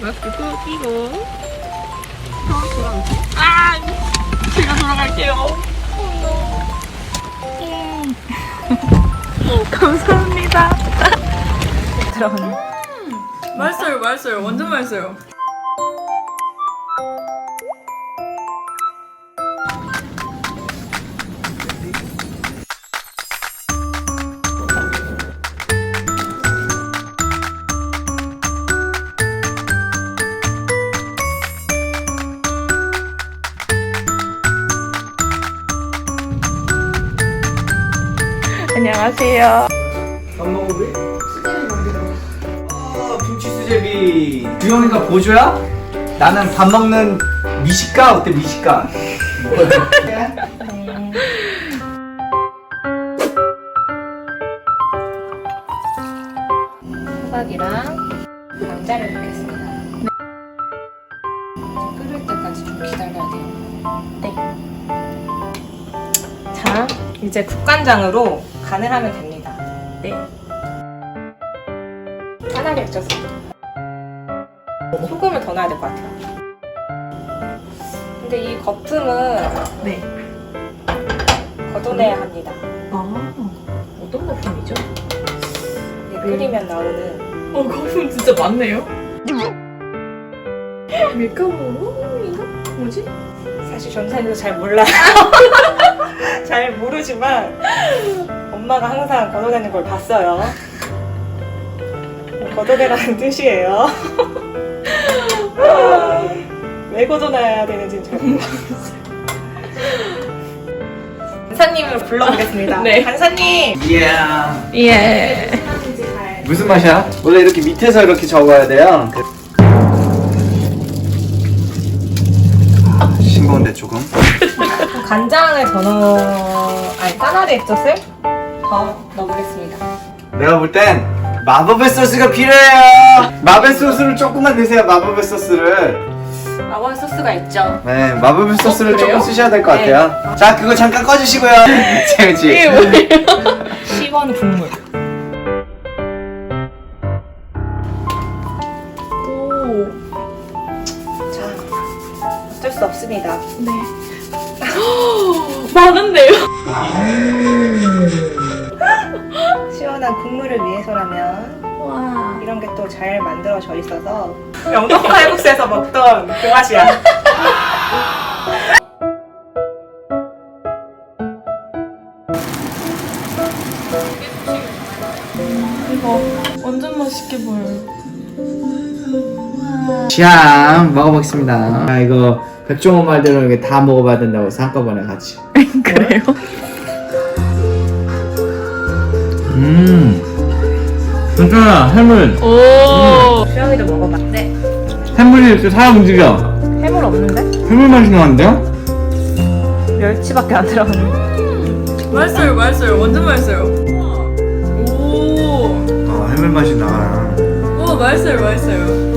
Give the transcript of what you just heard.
마스크 또 끼고 더 돌아올게 아 제가 돌아갈게요 감사합니다. 들어가네. 맛있어요, 맛있어요. 완전 맛있어요. 안녕하세요 밥 먹어볼래? 아, 김치 수제비. 주영이가 보조야? 나는 밥 먹는 미식가 어때 미식가? 호박이랑 감자를 넣겠습니다. 끓을 때까지 좀 기다려야 돼요. 네. 자, 이제 국간장으로 간을 하면 됩니다. 네. 까나리 액젓. 소금을 더 넣어야 될 것 같아요. 근데 이 거품은 네. 걷어내야 합니다. 아 어떤 거품이죠? 이게 끓이면 나오는 어, 거품 진짜 많네요. 밀가루인가? 뭐지? 사실 전사님도 잘 몰라요. 잘 모르지만 엄마가 항상 걷어내는 걸 봤어요. 걷어내라는 뜻이에요. 왜 걷어내야 되는지는 잘 모르겠어요. 간사님을 불러보겠습니다. 네. 간사님! 이야. 예 무슨 맛이야? 원래 이렇게 밑에서 이렇게 적어야 돼요. 그- 싱거운데 조금. 간장을 더 넣어... 아니, 까나리 액젓을 더 넣어보겠습니다. 내가 볼 땐 마법의 소스가 필요해요. 마법의 소스를 조금만 넣으세요. 마법의 소스를. 아원 소스가 있죠. 네, 마법의 소스를 그래요? 조금 쓰셔야 될 것 네. 같아요. 자, 그거 잠깐 꺼주시고요. 재밌지? 시원 국물. 오. 자, 어쩔 수 없습니다. 많은데요? 시원한 국물을 위해서라면 와. 이런 게 또 잘 만들어져 있어서 영동 칼국수에서 먹던 그 맛이야. 이거 완전 맛있게 보여요. 자, 먹어보겠습니다. 아, 이거 백종원 말대로 이게 다 먹어봐야 된다고 해서 한꺼번에 같이. 그래요? 음. 괜찮아, 해물. 오 수영이도 먹어봐. 네. 해물이 이렇게 살아 움직여. 해물 없는데? 해물 맛이 나는데요? 멸치밖에 안 들어가는. 맛있어요, 맛있어요. 완전 맛있어요. 오. 어, 해물 맛이 나. 오, 맛있어요, 맛있어요.